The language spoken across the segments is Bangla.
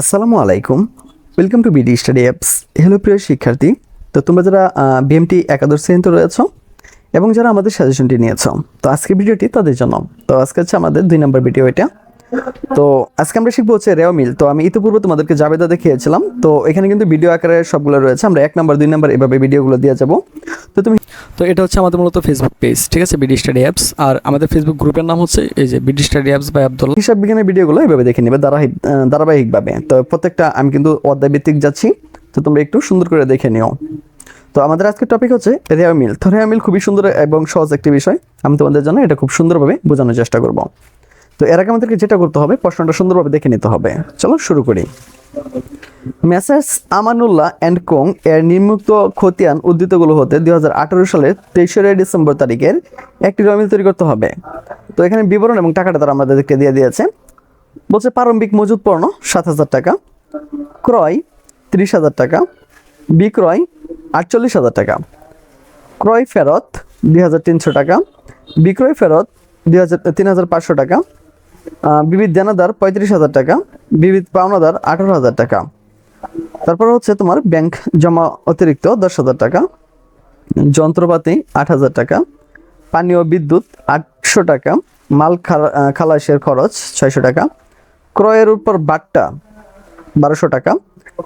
আসসালামু আলাইকুম। Welcome to BD study apps hello প্রিয় শিক্ষার্থী। তো তোমরা যারা বিএমটি একাদশ শ্রেণীতে রয়েছ এবং যারা আমাদের সাজেশনটি নিয়েছ, তো আজকের ভিডিওটি তাদের জন্য। তো আজকে হচ্ছে আমাদের দুই নম্বর ভিডিও এটা। তো আজকে আমরা শিখব হচ্ছে রেও মিল তো আমি ইতিপূর্বে তোমাদেরকে জাবেদা দেখিয়েছিলাম। তো এখানে কিন্তু ভিডিও আকারে সবগুলো রয়েছে। আমরা এক নম্বর, দুই নম্বর এভাবে ভিডিওগুলো দিয়ে যাব। তো তুমি তো এটা হচ্ছে আমাদের মূলত ফেসবুক পেজ ঠিক আছে? বিডি স্টাডি অ্যাপস আর আমাদের ফেসবুক গ্রুপের নাম হচ্ছে এই যে BD study apps by Abdullah হিসাব বিজ্ঞানের ভিডিওগুলো এভাবে দেখে নেবে, ধারাবাহিক ধারাবাহিকভাবে। তো প্রত্যেকটা, আমি কিন্তু অধ্যায় ভিত্তিক যাচ্ছি, তো তোমরা একটু সুন্দর করে দেখে নিও। তো আমাদের আজকের টপিক হচ্ছে রেয়া মিল। তো রেয়া মিল খুবই সুন্দর এবং সহজ একটি বিষয়। আমি তোমাদের জন্য এটা খুব সুন্দরভাবে বোঝানোর চেষ্টা করব। তো এর আগে আমাদেরকে যেটা করতে হবে, প্রশ্নটা সুন্দরভাবে দেখে নিতে হবে। চলো শুরু করি। মেসার্স আমানুল্লাহ অ্যান্ড কোং এর নির্মুক্ত খতিয়ান উদ্ধৃতগুলো হতে দু হাজার আঠেরো সালের তেইশে ডিসেম্বর তারিখের একটি রমিল তৈরি করতে হবে। তো এখানে বিবরণ এবং টাকাটা তারা আমাদেরকে দিয়ে দিয়েছে। বলছে প্রারম্ভিক মজুদ পণ্য সাত হাজার টাকা, ক্রয় ত্রিশ হাজার টাকা, বিক্রয় আটচল্লিশ হাজার টাকা, ক্রয় ফেরত দুই হাজার তিনশো টাকা, বিক্রয় ফেরত দুই হাজার তিন হাজার পাঁচশো টাকা বিবিধ দেনাদার পঁয়ত্রিশ হাজার টাকা, বিবিধ পাওনাদার আঠারো হাজার টাকা। তারপর হচ্ছে তোমার ব্যাংক জমা অতিরিক্ত দশ হাজার টাকা, যন্ত্রপাতি আট হাজার টাকা, পানীয় বিদ্যুৎ আটশো টাকা, মাল খালা- খালাসের খরচ ছয়শো টাকা, ক্রয়ের উপর বাট্টা বারোশো টাকা,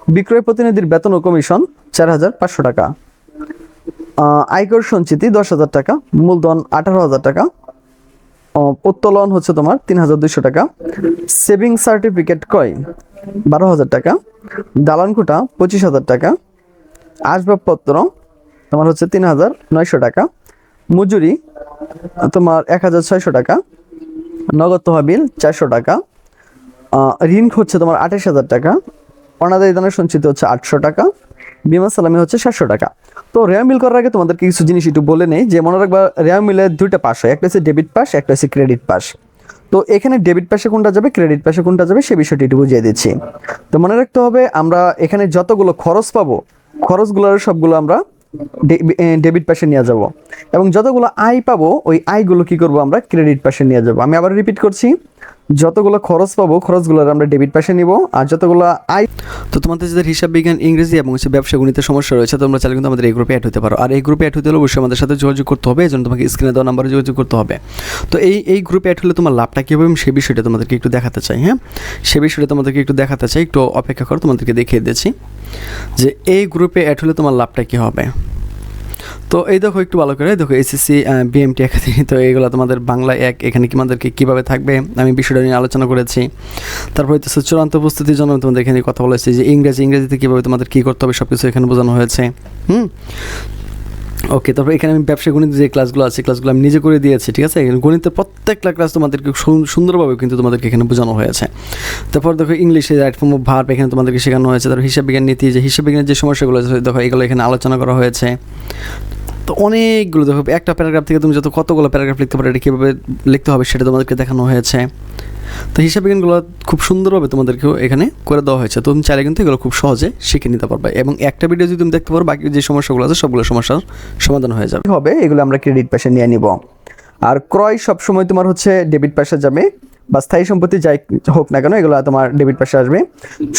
বিক্রয় প্রতিনিধির বেতন ও কমিশন চার হাজার পাঁচশো টাকা। আয়কর সঞ্চিতি দশ হাজার টাকা, মূলধন আঠারো হাজার টাকা উত্তোলন হচ্ছে তোমার তিন হাজার দুইশো টাকা সেভিং সার্টিফিকেট ক্রয় বারো হাজার টাকা দালান কোটা পঁচিশ হাজার টাকা, আসবাবপত্র তোমার হচ্ছে তিন হাজার নয়শো টাকা, মজুরি তোমার এক হাজার ছয়শো টাকা, নগদ তহবিল চারশো টাকা ঋণ হচ্ছে তোমার আঠাশ হাজার টাকা, অনাদায়ী দানের সঞ্চিত হচ্ছে আটশো টাকা, বিমা সালামি হচ্ছে সাতশো টাকা। তো রেয়া মিল করার আগে তোমাদেরকে কিছু জিনিস একটু বলে নেই, যে মনে রাখবা রেয়া মিলের দুইটা পাশ হয়, একটা হচ্ছে ডেবিট পাস, একটা হচ্ছে ক্রেডিট পাস। তো এখানে ডেবিট পাশে কোনটা যাবে ক্রেডিট পাশে কোনটা যাবে, সে বিষয়টি একটু বুঝিয়ে দিচ্ছি। তো মনে রাখতে হবে, আমরা এখানে যতগুলো খরচ পাবো, খরচগুলোর সবগুলো আমরা ডেবিট পাশে নিয়ে যাব। এবং যতগুলো আয় পাবো, ওই আয়গুলো কি করব আমরা ক্রেডিট পাশে নিয়ে যাব। আমি আবার রিপিট করছি যতগুলো খরচ পাবো, খরচগুলো আমরা ডেবিট পাশে নিব। আর যতগুলো আয় তো তোমাদের যাদের হিসাব বিজ্ঞান, ইংরেজি এবং হচ্ছে ব্যবসা গণিতের সমস্যা রয়েছে তোমরা চাইলে কিন্তু আমাদের এই গ্রুপে অ্যাড হতে পারো। আর এই গ্রুপে অ্যাড হতে হলে অবশ্যই আমাদের সাথে যোগাযোগ করতে হবে এই জন্য তোমাকে স্ক্রিনে দেওয়া নাম্বারে যোগাযোগ করতে হবে। তো এই এই গ্রুপে অ্যাড হলে তোমার লাভটা কী হবে? আমি সেই বিষয়টা তোমাদেরকে একটু দেখাতে চাই হ্যাঁ? সে বিষয়টা তোমাদেরকে একটু দেখাতে চাই, একটু অপেক্ষা করো, তোমাদেরকে দেখিয়ে দিচ্ছি যে এই গ্রুপে অ্যাড হলে তোমার লাভটা কী হবে? তো এই দেখো একটু ভালো করে, দেখো এসএসসি বিএমটি একাডেমি তো এইগুলো তোমাদের বাংলা এক, এখানে কি আমাদেরকে কীভাবে থাকবে, আমি বিষয়টা নিয়ে আলোচনা করেছি। তারপর হচ্ছে চূড়ান্ত প্রস্তুতির জন্য তোমাদের এখানে কথা বলেছি যে ইংরেজি, ইংরেজিতে কীভাবে তোমাদের কী করতে হবে সব কিছু এখানে বোঝানো হয়েছে। হুম? ওকে তারপর এখানে আমি ব্যবসা গণিত যে ক্লাসগুলো আছে ক্লাসগুলো আমি নিজে করে দিয়েছি, ঠিক আছে? এখানে গণিতের প্রত্যেকটা ক্লাস তোমাদেরকে সুন্দরভাবে কিন্তু তোমাদেরকে এখানে বোঝানো হয়েছে। তারপর দেখো ইংলিশে রাইট ফর্ম ভার্ব এখানে তোমাদেরকে শেখানো হয়েছে। তারপর হিসাব বিজ্ঞান নীতি, যে হিসাব বিজ্ঞানের যে সমস্যাগুলো আছে, দেখো এগুলো এখানে আলোচনা করা হয়েছে। তো অনেকগুলো দেখো, একটা প্যারাগ্রাফ থেকে তুমি যত কতগুলো প্যারাগ্রাফ লিখতে পারো, এটা কীভাবে লিখতে হবে সেটা তোমাদেরকে দেখানো হয়েছে। তো হিসাব বিজ্ঞানগুলো খুব সুন্দরভাবে তোমাদেরকেও এখানে করে দেওয়া হয়েছে। তুমি চাইলে কিন্তু এগুলো খুব সহজে শিখে নিতে পারবে এবং একটা ভিডিও যদি তুমি দেখতে পারো, বাকি যে সমস্যাগুলো আছে সবগুলো সমস্যার সমাধান হয়ে যাবে। হবে? এগুলো আমরা ক্রেডিট পাশে নিয়ে নিব। আর ক্রয় সবসময় তোমার হচ্ছে ডেবিট পাশে যাবে, বা স্থায়ী সম্পত্তি যাই হোক না কেন, এগুলো তোমার ডেবিট পাশে আসবে।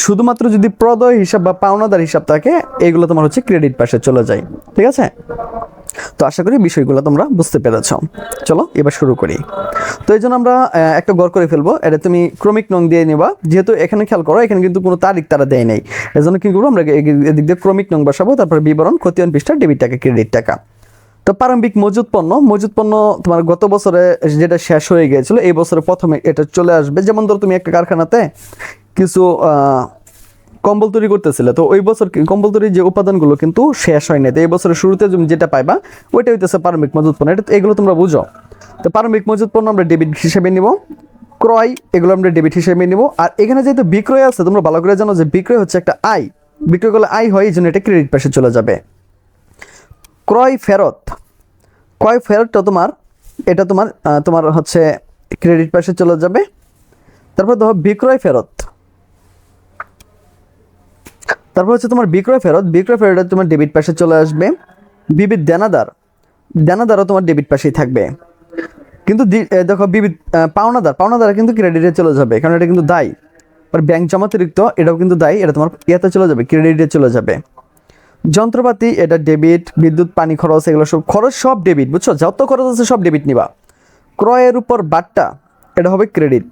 শুধুমাত্র যদি প্রদয় হিসাব বা পাওনাদার হিসাব থাকে, এগুলো তোমার হচ্ছে ক্রেডিট পাশে চলে যায়। ঠিক আছে? তো আশা করি বিষয়গুলো তোমরা বুঝতে পেরেছ। চলো, এবার শুরু করি। তো এই জন্য আমরা একটা গড় করে ফেলব। এটা তুমি ক্রমিক নং দিয়ে নিবা। যেহেতু এখানে খেয়াল করো, এখানে কিন্তু কোনো তারিখ তারা দেয় নাই। এই জন্য কি করব, আমরা এদিক দিয়ে ক্রমিক নং বসাবো, তারপর বিবরণ খতিয়ান পৃষ্ঠা ডেবিট টাকা ক্রেডিট টাকা। তো প্রারম্ভিক মজুদ পণ্য মজুদ পণ্য তোমার গত বছরে যেটা শেষ হয়ে গিয়েছিল, এই বছরে প্রথমে এটা চলে আসবে। যেমন ধরো তুমি একটা কারখানাতে কিছু কম্বল তৈরি করতেছিলে, তো ওই বছর কম্বল তৈরির যে উপাদানগুলো কিন্তু শেষ হয় তো এই বছরের শুরুতে তুমি যেটা পাইবা, ওইটা হইতেছে প্রারম্ভিক মজুদ পণ্য। এটা এগুলো তোমরা বুঝো। তো প্রারম্ভিক মজুদ পণ্য আমরা ডেবিট হিসেবে নিব, ক্রয় এগুলো আমরা ডেবিট হিসেবে নিব, আর এখানে যেহেতু বিক্রয় আছে, তোমরা ভালো করে জানো যে বিক্রয় হচ্ছে একটা আয়। বিক্রয় করলে আয় হয়, এই জন্য এটা ক্রেডিট পাশে চলে যাবে। ক্রয় ফেরত। ক্রয় ফেরতটা তোমার এটা তোমার তোমার হচ্ছে ক্রেডিট পাশে চলে যাবে। তারপর ধরো বিক্রয় ফেরত। তারপর হচ্ছে তোমার বিক্রয় ফেরত। বিক্রয় ফেরত তোমার ডেবিট পাশে চলে আসবে। বিবিধ দেনাদার। দেনাদারও তোমার ডেবিট পাশেই থাকবে। কিন্তু দেখো, বিবিধ পাওনাদার। পাওনাদার কিন্তু ক্রেডিটে চলে যাবে, কারণ এটা কিন্তু দায়। আর ব্যাংক জমাতিরিক্ত এটাও কিন্তু দায়ী। এটা তোমার ইয়াতে চলে যাবে ক্রেডিটে চলে যাবে। যন্ত্রপাতি, এটা ডেবিট বিদ্যুৎ, পানি খরচ, এগুলো সব, খরচ সব ডেবিট বুঝছ? যত খরচ আছে সব ডেবিট নিবা। ক্রয়ের উপর বাট্টা, এটা হবে ক্রেডিট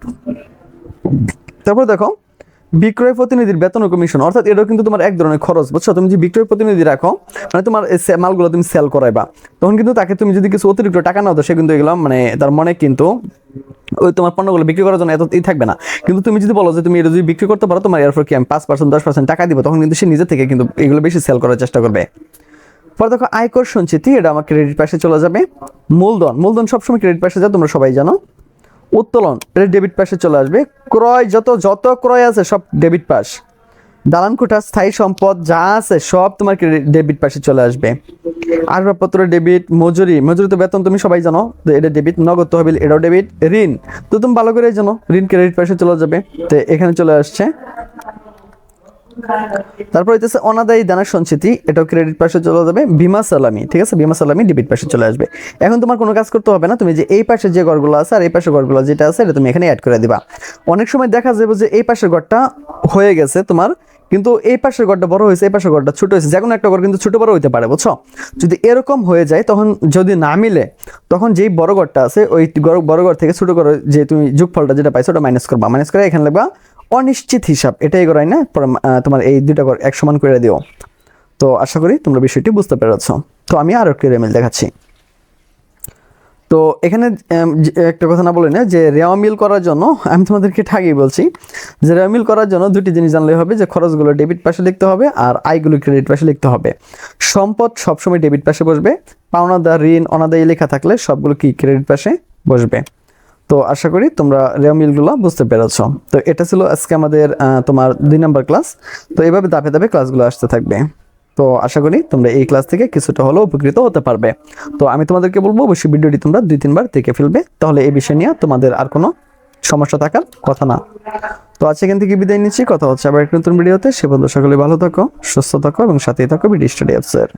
তারপর দেখো বিক্রয় প্রতিনিধির বেতন কমিশন অর্থাৎ এটাও কিন্তু তোমার এক ধরনের খরচ, বুঝছ? তুমি যে বিক্রয় প্রতিনিধি রাখো মানে তোমার মালগুলো তুমি সেল করাইবা। তখন কিন্তু তাকে তুমি যদি কিছু অতিরিক্ত টাকা নাও, তো সে কিন্তু এগুলো মানে তার মনে কিন্তু ওই তোমার পণ্যগুলো বিক্রি করার জন্য এত ই থাকবে না। কিন্তু তুমি যদি বলো যে তুমি এটা যদি বিক্রি করতে পারো, তোমার এরপর কি আমি পাঁচ পার্সেন্ট দশ পার্সেন্ট টাকা দিব, তখন কিন্তু সে নিজে থেকে কিন্তু এগুলো বেশি সেল করার চেষ্টা করবে। পরে দেখো, আয়কর সঞ্চিতি, এটা আমার ক্রেডিট পাশে চলে যাবে। মূলধন মূলধন সবসময় ক্রেডিট পাশে যায়, তোমরা সবাই জানো। উত্তোলন এটা ডেবিট পাশে চলে আসবে। ক্রয়, যত যত ক্রয় আছে, সব ডেবিট পাস দালান কোঠা স্থায়ী সম্পদ যা আছে, সব তোমার ডেবিট পাশে চলে আসবে। আসবাবপত্র ডেবিট মজুরি। মজুরি তো বেতন, তুমি সবাই জানো, তো এটা ডেবিট নগদ তহবিল, এটাও ডেবিট ঋণ। তো তুমি ভালো করে জানো, ঋণ ক্রেডিট পাশে চলে যাবে। তো এখানে চলে আসছে। তারপর হইতেছে অনাদায়ী দানের সঞ্চিতি, এটাও ক্রেডিট পাশে চলে যাবে, বিমা সালামি, ঠিক আছে? বিমা সালামি ডেবিট পাশে চলে আসবে। এখন তোমার কোনো কাজ করতে হবে না, তুমি যে এই পাশে যে ঘরগুলো আছে আর এই পাশে ঘরগুলো যেটা আছে, এটা তুমি এখানে অ্যাড করে দিবা। অনেক সময় দেখা যাবে যে এই পাশের ঘরটা হয়ে গেছে তোমার, কিন্তু এই পাশের ঘরটা বড় হয়েছে, এই পাশের ঘরটা ছোট হয়েছে। যে কোনো একটা ঘর কিন্তু ছোট বড় হইতে পারে, বুঝছ? যদি এরকম হয়ে যায়, তখন যদি না মিলে, তখন যেই বড় ঘরটা আছে, ওই বড় ঘর থেকে ছোট ঘর যে তুমি যোগফলটা যেটা পাইছো, ওটা মাইনাস করবা। মাইনাস করে এখানে লাগবা অনিশ্চিত হিসাব, এটাই করাই না? তোমার এই ঘর এক সমান করে দিও। তো আশা করি তোমরা বিষয়টি বুঝতে পেরেছ। তো আমি আরও একটি রেমিল দেখাচ্ছি। তো এখানে একটা কথা না বলে না, যে রেওয়া মিল করার জন্য, আমি তোমাদেরকে ঠাগই বলছি, যে রেওয়া মিল করার জন্য দুটি জিনিস জানলে হবে, যে খরচগুলো ডেবিট পাশে লিখতে হবে, আর আয়গুলো ক্রেডিট পাশে লিখতে হবে। সম্পদ সবসময় ডেবিট পাশে বসবে, পাওনাদার, ঋণ, অনাদায়ী লেখা থাকলে সবগুলো কি ক্রেডিট পাশে বসবে? তো আশা করি তোমরা রেওয়া মিলগুলো বুঝতে পেরেছ। তো এটা ছিল আজকে আমাদের তোমার দুই নম্বর ক্লাস। তো এইভাবে ধাপে ধাপে ক্লাসগুলো আসতে থাকবে। তো আশা করি তোমরা এই ক্লাস থেকে কিছুটা হলেও উপকৃত হতে পারবে। তো আমি তোমাদেরকে বলব, অবশ্যই ভিডিওটি তোমরা দুই, তিনবার দেখে ফেলবে। তাহলে এই বিষয় নিয়ে তোমাদের আর কোনো সমস্যা থাকার কথা না। তো আজ এখান থেকে বিদায় নিচ্ছি। কথা হচ্ছে আবার এক নতুন ভিডিওতে। সে বন্ধু সকলে ভালো থাকো, সুস্থ থাকো এবং সাথেই থাকো ভিডিও স্টাডি অ্যাপসের